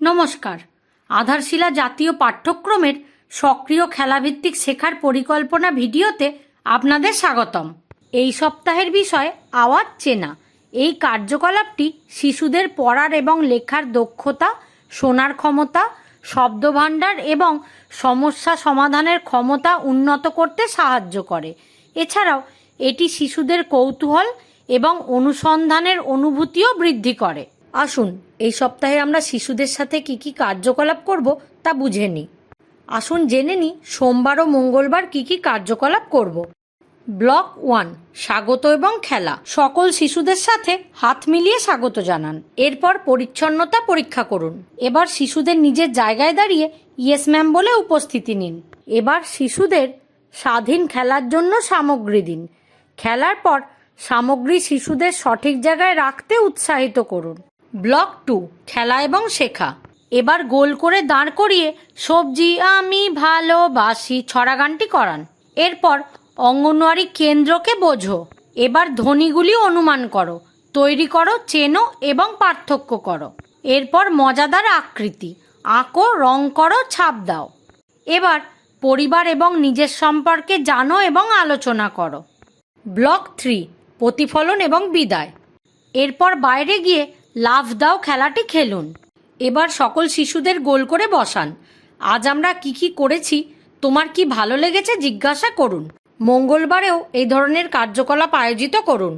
নমস্কার। আধারশিলা জাতীয় পাঠ্যক্রমের সক্রিয় খেলাভিত্তিক শেখার পরিকল্পনা ভিডিওতে আপনাদের স্বাগতম। এই সপ্তাহের বিষয়, আওয়াজ চেনা। এই কার্যকলাপটি শিশুদের পড়ার এবং লেখার দক্ষতা, শোনার ক্ষমতা, শব্দভাণ্ডার এবং সমস্যা সমাধানের ক্ষমতা উন্নত করতে সাহায্য করে। এছাড়াও, এটি শিশুদের কৌতূহল এবং অনুসন্ধানের অনুভূতিও বৃদ্ধি করে। আসুন, এই সপ্তাহে আমরা শিশুদের সাথে কি কি কার্যকলাপ করব তা বুঝে নিই আসুন জেনে নিই সোমবার ও মঙ্গলবার কি কি কার্যকলাপ করব। ব্লক ওয়ান, স্বাগত এবং খেলা। সকল শিশুদের সাথে হাত মিলিয়ে স্বাগত জানান। এরপর পরিচ্ছন্নতা পরীক্ষা করুন। এবার শিশুদের নিজের জায়গায় দাঁড়িয়ে ইয়েস ম্যাম বলে উপস্থিতি নিন। এবার শিশুদের স্বাধীন খেলার জন্য সামগ্রী দিন। খেলার পর সামগ্রী শিশুদের সঠিক জায়গায় রাখতে উৎসাহিত করুন। ব্লক টু, খেলা এবং শেখা। এবার গোল করে দাঁড় করিয়ে সবজি আমি ভালোবাসি ছড়া গানটি করান। এরপর অঙ্গনওয়াড়ি কেন্দ্রকে বোঝো। এবার ধ্বনিগুলি অনুমান করো, তৈরি করো, চেনো এবং পার্থক্য করো। এরপর মজাদার আকৃতি, আঁকো, রং করো, ছাপ দাও। এবার পরিবার এবং নিজের সম্পর্কে জানো এবং আলোচনা করো। ব্লক থ্রি, প্রতিফলন এবং বিদায়। এরপর বাইরে গিয়ে লাফ দাও খেলাটি খেলুন। এবার সকল শিশুদের গোল করে বসান। আজ আমরা কি কি করেছি, তোমার কি ভালো লেগেছে জিজ্ঞাসা করুন। মঙ্গলবারেও এই ধরনের কার্যকলাপ আয়োজিত করুন।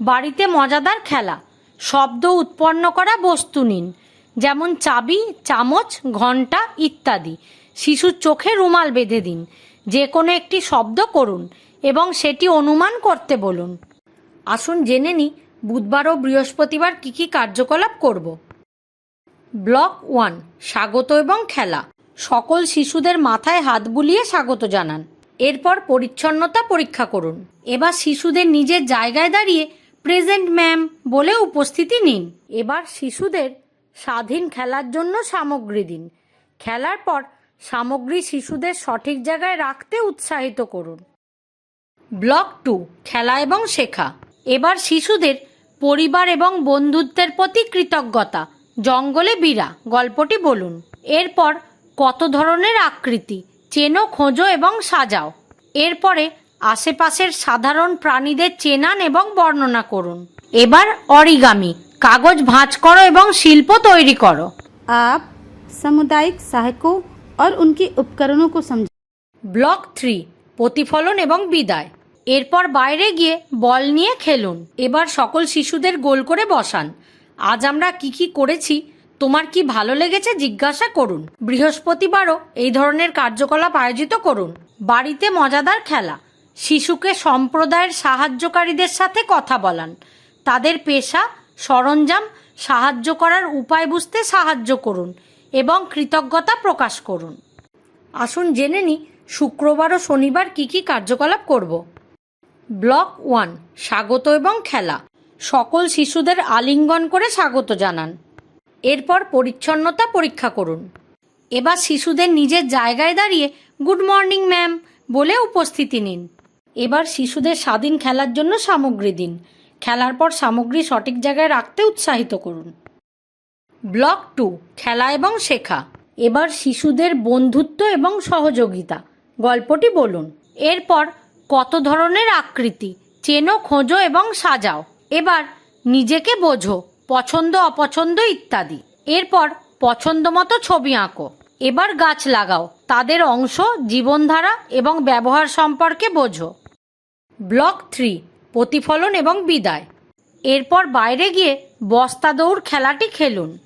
বাড়িতে মজাদার খেলা, শব্দ উৎপন্ন করা বস্তু নিন, যেমন চাবি, চামচ ঘণ্টা ইত্যাদি। শিশুর চোখে রুমাল বেঁধে দিন, যে কোনো একটি শব্দ করুন এবং সেটি অনুমান করতে বলুন। আসুন জেনে নিই বুধবার ও বৃহস্পতিবার কি কি কার্যকলাপ করব? ব্লক ওয়ান, স্বাগত এবং খেলা। সকল শিশুদের মাথায় হাত বুলিয়ে স্বাগত জানান। এরপর পরিচ্ছন্নতা পরীক্ষা করুন। এবার শিশুদের নিজের জায়গায় দাঁড়িয়ে প্রেজেন্ট ম্যাম বলে উপস্থিতি নিন। এবার শিশুদের স্বাধীন খেলার জন্য সামগ্রী দিন। খেলার পর সামগ্রী শিশুদের সঠিক জায়গায় রাখতে উৎসাহিত করুন। ব্লক টু, খেলা এবং শেখা। এবার শিশুদের পরিবার এবং বন্ধুত্বের প্রতি কৃতজ্ঞতা জঙ্গলে বীরা গল্পটি বলুন এরপর কত ধরনের আকৃতি চেনো খোঁজো এবং সাজাও এরপরে আশেপাশের সাধারণ প্রাণীদের চেনান এবং বর্ণনা করুন এবার অরিগামি কাগজ ভাঁজ করো এবং শিল্প তৈরি করো आप सामुदायिक सहायकों और उनके उपकरणों को समझें ব্লক থ্রি প্রতিফলন এবং বিদায় এরপর বাইরে গিয়ে বল নিয়ে খেলুন। এবার সকল শিশুদের গোল করে বসান। আজ আমরা কি কি করেছি, তোমার কি ভালো লেগেছে জিজ্ঞাসা করুন। বৃহস্পতিবারও এই ধরনের কার্যকলাপ আয়োজিত করুন। বাড়িতে মজাদার খেলা। শিশুকে সম্প্রদায়ের সাহায্যকারীদের সাথে কথা বলান। তাদের পেশা, সরঞ্জাম সাহায্য করার উপায় বুঝতে সাহায্য করুন এবং কৃতজ্ঞতা প্রকাশ করুন। আসুন জেনে নিই শুক্রবার ও শনিবার কি কি কার্যকলাপ করব। ব্লক ওয়ান, স্বাগত এবং খেলা। সকল শিশুদের আলিঙ্গন করে স্বাগত জানান। এরপর পরিচ্ছন্নতা পরীক্ষা করুন। এবার শিশুদের নিজের জায়গায় দাঁড়িয়ে গুড মর্নিং, ম্যাম বলে উপস্থিতি নিন। এবার শিশুদের স্বাধীন খেলার জন্য সামগ্রী দিন। খেলার পর সামগ্রী সঠিক জায়গায় রাখতে উৎসাহিত করুন। ব্লক টু, খেলা এবং শেখা। এবার শিশুদের বন্ধুত্ব এবং সহযোগিতা। গল্পটি বলুন। এরপর কত ধরনের আকৃতি? চেনো, খোঁজো এবং সাজাও। এবার নিজেকে বোঝো, পছন্দ, অপছন্দ ইত্যাদি। এরপর পছন্দ মতো ছবি আঁকো। এবার গাছ লাগাও। তাদের অংশ, জীবনধারা এবং ব্যবহার সম্পর্কে বোঝো। ব্লক থ্রি, প্রতিফলন এবং বিদায়। এরপর বাইরে গিয়ে বস্তা দৌড় খেলাটি খেলুন।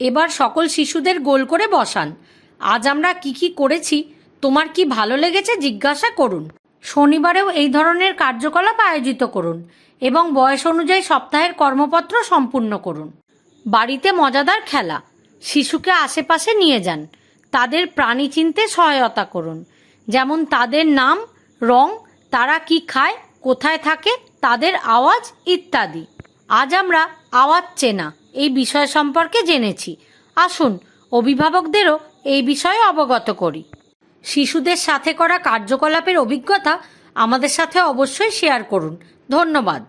এবার সকল শিশুদের গোল করে বসান। আজ আমরা কি কি করেছি? তোমার কি ভালো লেগেছে জিজ্ঞাসা করুন। শনিবারেও এই ধরনের কার্যকলাপ আয়োজিত করুন এবং বয়স অনুযায়ী সপ্তাহের কর্মপত্র সম্পূর্ণ করুন। বাড়িতে মজাদার খেলা, শিশুকে আশেপাশে নিয়ে যান, তাদের প্রাণী চিনতে সহায়তা করুন। যেমন তাদের নাম, রং, তারা কি খায়, কোথায় থাকে, তাদের আওয়াজ ইত্যাদি। আজ আমরা আওয়াজ চেনা এই বিষয় সম্পর্কে জেনেছি। আসুন, অভিভাবকদেরও এই বিষয়ে অবগত করি। শিশুদের সাথে করা কার্যকলাপের অভিজ্ঞতা আমাদের সাথে অবশ্যই শেয়ার করুন। ধন্যবাদ।